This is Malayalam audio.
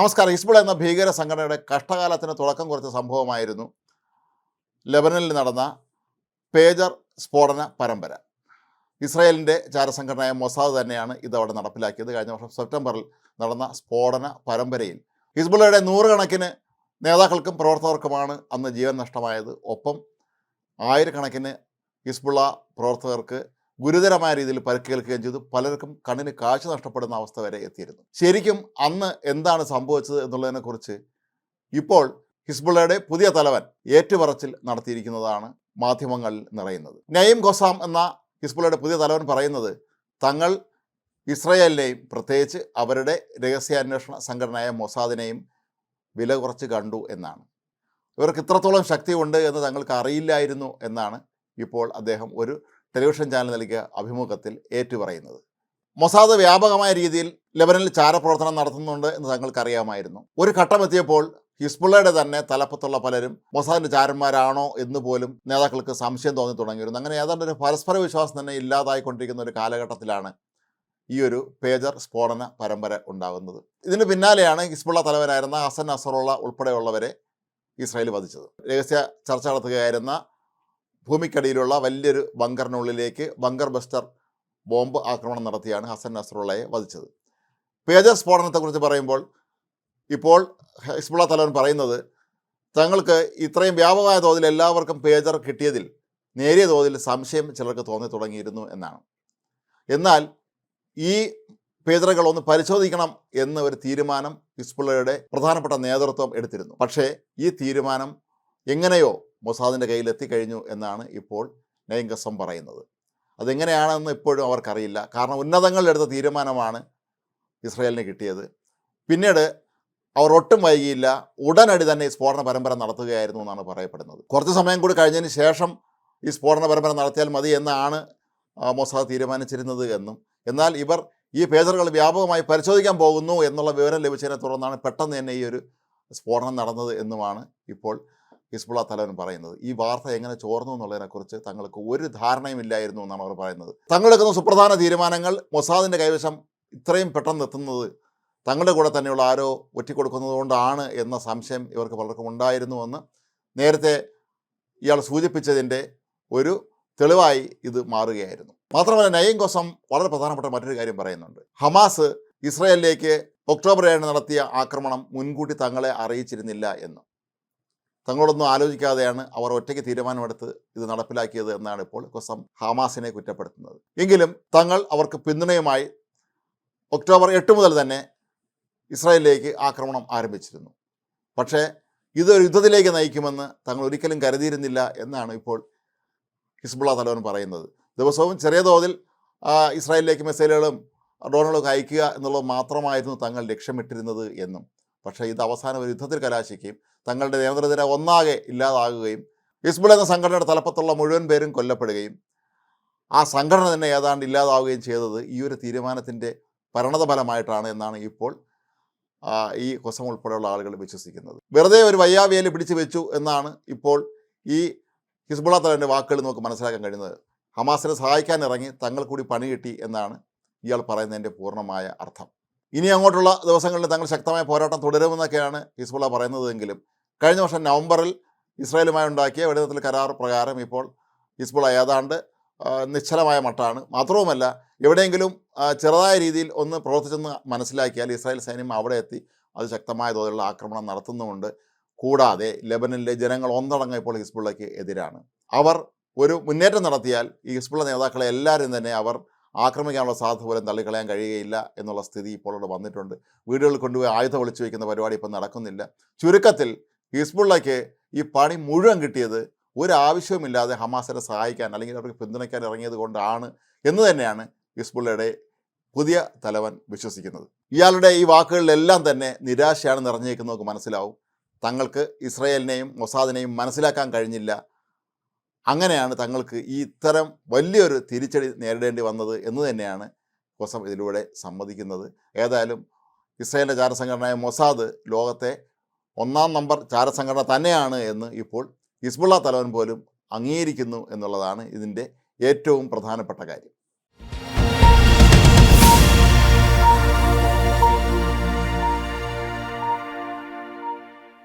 നമസ്കാരം. ഹിസ്ബുൾ എന്ന ഭീകര സംഘടനയുടെ കഷ്ടകാലത്തിന് തുടക്കം കുറിച്ച സംഭവമായിരുന്നു ലെബനനിൽ നടന്ന പേജർ സ്ഫോടന പരമ്പര. ഇസ്രായേലിന്റെ ചാരസംഘടനയായ മൊസാദ് തന്നെയാണ് ഇതവിടെ നടപ്പിലാക്കിയത്. കഴിഞ്ഞ വർഷം സെപ്റ്റംബറിൽ നടന്ന സ്ഫോടന പരമ്പരയിൽ. ഹിസ്ബുള്ളയുടെ നൂറുകണക്കിന് നേതാക്കൾക്കും പ്രവർത്തകർക്കുമാണ് അന്ന് ജീവൻ നഷ്ടമായത്. ഒപ്പം ആയിരക്കണക്കിന് ഹിസ്ബുള്ള പ്രവർത്തകർക്ക് ഗുരുതരമായ രീതിയിൽ പരിക്കേൽക്കുകയും ചെയ്തു. പലർക്കും കണ്ണിന് കാഴ്ച നഷ്ടപ്പെടുന്ന അവസ്ഥ വരെ എത്തിയിരുന്നു. ശരിക്കും അന്ന് എന്താണ് സംഭവിച്ചത് എന്നുള്ളതിനെക്കുറിച്ച് ഇപ്പോൾ ഹിസ്ബുള്ളയുടെ പുതിയ തലവൻ ഏറ്റുപറച്ചിൽ നടത്തിയിരിക്കുന്നതാണ് മാധ്യമങ്ങളിൽ നിറയുന്നത്. നയീം ഖൊസാം എന്ന ഹിസ്ബുള്ളയുടെ പുതിയ തലവൻ പറയുന്നത് തങ്ങൾ ഇസ്രയേലിനെയും പ്രത്യേകിച്ച് അവരുടെ രഹസ്യാന്വേഷണ സംഘടനയായ മൊസാദിനെയും വില കുറച്ച് കണ്ടു എന്നാണ്. ഇവർക്ക് ഇത്രത്തോളം ശക്തിയുണ്ട് എന്ന് തങ്ങൾക്ക് അറിയില്ലായിരുന്നു എന്നാണ് ഇപ്പോൾ അദ്ദേഹം ഒരു ടെലിവിഷൻ ചാനൽ നൽകിയ അഭിമുഖത്തിൽ ഏറ്റുപറയുന്നത്. മൊസാദ് വ്യാപകമായ രീതിയിൽ ലെബനനിൽ ചാരപ്രവർത്തനം നടത്തുന്നുണ്ട് എന്ന് തങ്ങൾക്കറിയാമായിരുന്നു. ഒരു ഘട്ടമെത്തിയപ്പോൾ ഹിസ്ബുള്ളയുടെ തന്നെ തലപ്പത്തുള്ള പലരും മൊസാദിന്റെ ചാരന്മാരാണോ എന്ന് പോലും നേതാക്കൾക്ക് സംശയം തോന്നി തുടങ്ങിയിരുന്നു. അങ്ങനെ ഏതാണ്ട് ഒരു പരസ്പര വിശ്വാസം തന്നെ ഇല്ലാതായിക്കൊണ്ടിരിക്കുന്ന ഒരു കാലഘട്ടത്തിലാണ് ഈ ഒരു പേജർ സ്ഫോടന പരമ്പര ഉണ്ടാകുന്നത്. ഇതിന് പിന്നാലെയാണ് ഹിസ്ബുള്ള തലവനായിരുന്ന ഹസൻ അസറുള്ള ഉൾപ്പെടെയുള്ളവരെ ഇസ്രായേൽ വധിച്ചത്. രഹസ്യ ചർച്ച നടത്തുകയായിരുന്ന ഭൂമിക്കടിയിലുള്ള വലിയൊരു ബങ്കറിനുള്ളിലേക്ക് ബങ്കർ ബസ്റ്റർ ബോംബ് ആക്രമണം നടത്തിയാണ് ഹസൻ നസറുള്ളയെ വധിച്ചത്. പേജർ സ്ഫോടനത്തെക്കുറിച്ച് പറയുമ്പോൾ ഇപ്പോൾ ഹിസ്ബുള്ള തലവൻ പറയുന്നത് തങ്ങൾക്ക് ഇത്രയും വ്യാപകമായ തോതിൽ എല്ലാവർക്കും പേജർ കിട്ടിയതിൽ നേരിയ തോതിൽ സംശയം ചിലർക്ക് തോന്നി തുടങ്ങിയിരുന്നു എന്നാണ്. എന്നാൽ ഈ പേജറുകൾ ഒന്ന് പരിശോധിക്കണം എന്ന ഒരു തീരുമാനം ഹിസ്ബുള്ളയുടെ പ്രധാനപ്പെട്ട നേതൃത്വം എടുത്തിരുന്നു. പക്ഷേ ഈ തീരുമാനം എങ്ങനെയോ മൊസാദിന്റെ കയ്യിൽ എത്തിക്കഴിഞ്ഞു എന്നാണ് ഇപ്പോൾ നെയ്ങ്കസം പറയുന്നത്. അതെങ്ങനെയാണെന്ന് ഇപ്പോഴും അവർക്കറിയില്ല. കാരണം ഉന്നതങ്ങളിലെടുത്ത തീരുമാനമാണ് ഇസ്രയേലിന് കിട്ടിയത്. പിന്നീട് അവർ ഒട്ടും വൈകിയില്ല. ഉടനടി തന്നെ ഈ സ്ഫോടന പരമ്പര നടത്തുകയായിരുന്നു എന്നാണ് പറയപ്പെടുന്നത്. കുറച്ച് സമയം കൂടി കഴിഞ്ഞതിന് ശേഷം ഈ സ്ഫോടന പരമ്പര നടത്തിയാൽ മതി എന്നാണ് മൊസാദ് തീരുമാനിച്ചിരുന്നത് എന്നും. എന്നാൽ ഇവർ ഈ പേജറുകൾ വ്യാപകമായി പരിശോധിക്കാൻ പോകുന്നു എന്നുള്ള വിവരം ലഭിച്ചതിനെ തുടർന്നാണ് പെട്ടെന്ന് തന്നെ ഈ ഒരു സ്ഫോടനം നടന്നത് എന്നുമാണ് ഇപ്പോൾ ഹിസ്ബുള്ള തലവൻ പറയുന്നത്. ഈ വാർത്ത എങ്ങനെ ചോർന്നു എന്നുള്ളതിനെക്കുറിച്ച് തങ്ങൾക്ക് ഒരു ധാരണയും ഇല്ലായിരുന്നു എന്നാണ് അവർ പറയുന്നത്. തങ്ങളെടുക്കുന്ന സുപ്രധാന തീരുമാനങ്ങൾ മൊസാദിന്റെ കൈവശം ഇത്രയും പെട്ടെന്ന് എത്തുന്നത് തങ്ങളുടെ കൂടെ തന്നെയുള്ള ആരോ ഒറ്റിക്കൊടുക്കുന്നതുകൊണ്ടാണ് എന്ന സംശയം ഇവർക്ക് പലർക്കും ഉണ്ടായിരുന്നുവെന്ന് നേരത്തെ ഇയാൾ സൂചിപ്പിച്ചതിന്റെ ഒരു തെളിവായി ഇത് മാറുകയായിരുന്നു. മാത്രമല്ല നയം കോസം വളരെ പ്രധാനപ്പെട്ട മറ്റൊരു കാര്യം പറയുന്നുണ്ട്. ഹമാസ് ഇസ്രയേലിലേക്ക് ഒക്ടോബർ ഏഴിന് നടത്തിയ ആക്രമണം മുൻകൂട്ടി തങ്ങളെ അറിയിച്ചിരുന്നില്ല എന്ന്. തങ്ങളോടൊന്നും ആലോചിക്കാതെയാണ് അവർ ഒറ്റയ്ക്ക് തീരുമാനമെടുത്ത് ഇത് നടപ്പിലാക്കിയത് എന്നാണ് ഇപ്പോൾ കൊസം ഹമാസിനെ കുറ്റപ്പെടുത്തുന്നത്. എങ്കിലും തങ്ങൾ അവർക്ക് പിന്തുണയുമായി ഒക്ടോബർ എട്ട് മുതൽ തന്നെ ഇസ്രായേലിലേക്ക് ആക്രമണം ആരംഭിച്ചിരുന്നു. പക്ഷേ ഇതൊരു യുദ്ധത്തിലേക്ക് നയിക്കുമെന്ന് തങ്ങൾ ഒരിക്കലും കരുതിയിരുന്നില്ല എന്നാണ് ഇപ്പോൾ ഹിസ്ബുള്ള തലവൻ പറയുന്നത്. ദിവസവും ചെറിയ തോതിൽ ഇസ്രായേലിലേക്ക് മിസൈലുകളും ഡ്രോണുകളൊക്കെ അയക്കുക എന്നുള്ളത് മാത്രമായിരുന്നു തങ്ങൾ ലക്ഷ്യമിട്ടിരുന്നത് എന്നും. പക്ഷേ ഇത് അവസാനം ഒരു യുദ്ധത്തിൽ കലാശിക്കുകയും തങ്ങളുടെ നിയന്ത്രണത്തിനെ ഒന്നാകെ ഇല്ലാതാകുകയും ഹിസ്ബുൾ എന്ന സംഘടനയുടെ തലപ്പത്തുള്ള മുഴുവൻ പേരും കൊല്ലപ്പെടുകയും ആ സംഘടന തന്നെ ഏതാണ്ട് ഇല്ലാതാവുകയും ചെയ്തത് ഈ ഒരു തീരുമാനത്തിന്റെ പരിണതഫലമായിട്ടാണ് എന്നാണ് ഇപ്പോൾ ഈ കൊസം ഉൾപ്പെടെയുള്ള ആളുകൾ വിശ്വസിക്കുന്നത്. വെറുതെ ഒരു വയ്യാവേലി പിടിച്ചു വെച്ചു എന്നാണ് ഇപ്പോൾ ഈ ഹിസ്ബുള തലവന്റെ വാക്കുകൾ നമുക്ക് മനസ്സിലാക്കാൻ കഴിയുന്നത്. ഹമാസിനെ സഹായിക്കാൻ ഇറങ്ങി തങ്ങൾ കൂടി പണി കിട്ടി എന്നാണ് ഇയാൾ പറയുന്നതിന്റെ പൂർണമായ അർത്ഥം. ഇനി അങ്ങോട്ടുള്ള ദിവസങ്ങളിൽ തങ്ങൾ ശക്തമായ പോരാട്ടം തുടരുമെന്നൊക്കെയാണ് ഹിസ്ബുള്ള പറയുന്നതെങ്കിലും കഴിഞ്ഞ വർഷം നവംബറിൽ ഇസ്രായേലുമായി ഉണ്ടാക്കിയ വെടിനിർത്തൽ കരാർ പ്രകാരം ഇപ്പോൾ ഹിസ്ബുള്ള ഏതാണ്ട് നിശ്ചലമായ മട്ടാണ്. മാത്രവുമല്ല എവിടെയെങ്കിലും ചെറുതായ രീതിയിൽ ഒന്ന് പ്രവർത്തിച്ചെന്ന് മനസ്സിലാക്കിയാൽ ഇസ്രായേൽ സൈന്യം അവിടെ എത്തി അത് ശക്തമായ തോതിലുള്ള ആക്രമണം നടത്തുന്നുമുണ്ട്. കൂടാതെ ലെബനനിലെ ജനങ്ങൾ ഒന്നടങ്കം ഇപ്പോൾ ഹിസ്ബുള്ളയ്ക്ക് എതിരാണ്. അവർ ഒരു മുന്നേറ്റം നടത്തിയാൽ ഈ ഹിസ്ബുള്ള നേതാക്കളെ എല്ലാവരും തന്നെ അവർ ആക്രമിക്കാനുള്ള സാധ്യത പോലും തള്ളിക്കളയാൻ കഴിയുകയില്ല എന്നുള്ള സ്ഥിതി ഇപ്പോൾ ഇവിടെ വന്നിട്ടുണ്ട്. വീടുകളിൽ കൊണ്ടുപോയി ആയുധം ഒളിച്ചു വയ്ക്കുന്ന പരിപാടി ഇപ്പം നടക്കുന്നില്ല. ചുരുക്കത്തിൽ ഹിസ്ബുള്ളയ്ക്ക് ഈ പണി മുഴുവൻ കിട്ടിയത് ഒരാവശ്യവുമില്ലാതെ ഹമാസിനെ സഹായിക്കാൻ അല്ലെങ്കിൽ അവർക്ക് പിന്തുണയ്ക്കാൻ ഇറങ്ങിയത് കൊണ്ടാണ് എന്ന് തന്നെയാണ് ഹിസ്ബുള്ളയുടെ പുതിയ തലവൻ വിശ്വസിക്കുന്നത്. ഇയാളുടെ ഈ വാക്കുകളിലെല്ലാം തന്നെ നിരാശയാണ് നിറഞ്ഞേക്കുന്നവർക്ക് മനസ്സിലാവും. തങ്ങൾക്ക് ഇസ്രയേലിനെയും മൊസാദിനെയും മനസ്സിലാക്കാൻ കഴിഞ്ഞില്ല. അങ്ങനെയാണ് തങ്ങൾക്ക് ഈ ഇത്തരം വലിയൊരു തിരിച്ചടി നേരിടേണ്ടി വന്നത് എന്ന് തന്നെയാണ് കോസം ഇതിലൂടെ സമ്മതിക്കുന്നത്. ഏതായാലും ഇസ്രയേലിന്റെ ചാരസംഘടനയായ മൊസാദ് ലോകത്തെ ഒന്നാം നമ്പർ ചാരസംഘടന തന്നെയാണ് എന്ന് ഇപ്പോൾ ഹിസ്ബുള്ള തലവൻ പോലും അംഗീകരിക്കുന്നു എന്നുള്ളതാണ് ഇതിന്റെ ഏറ്റവും പ്രധാനപ്പെട്ട കാര്യം.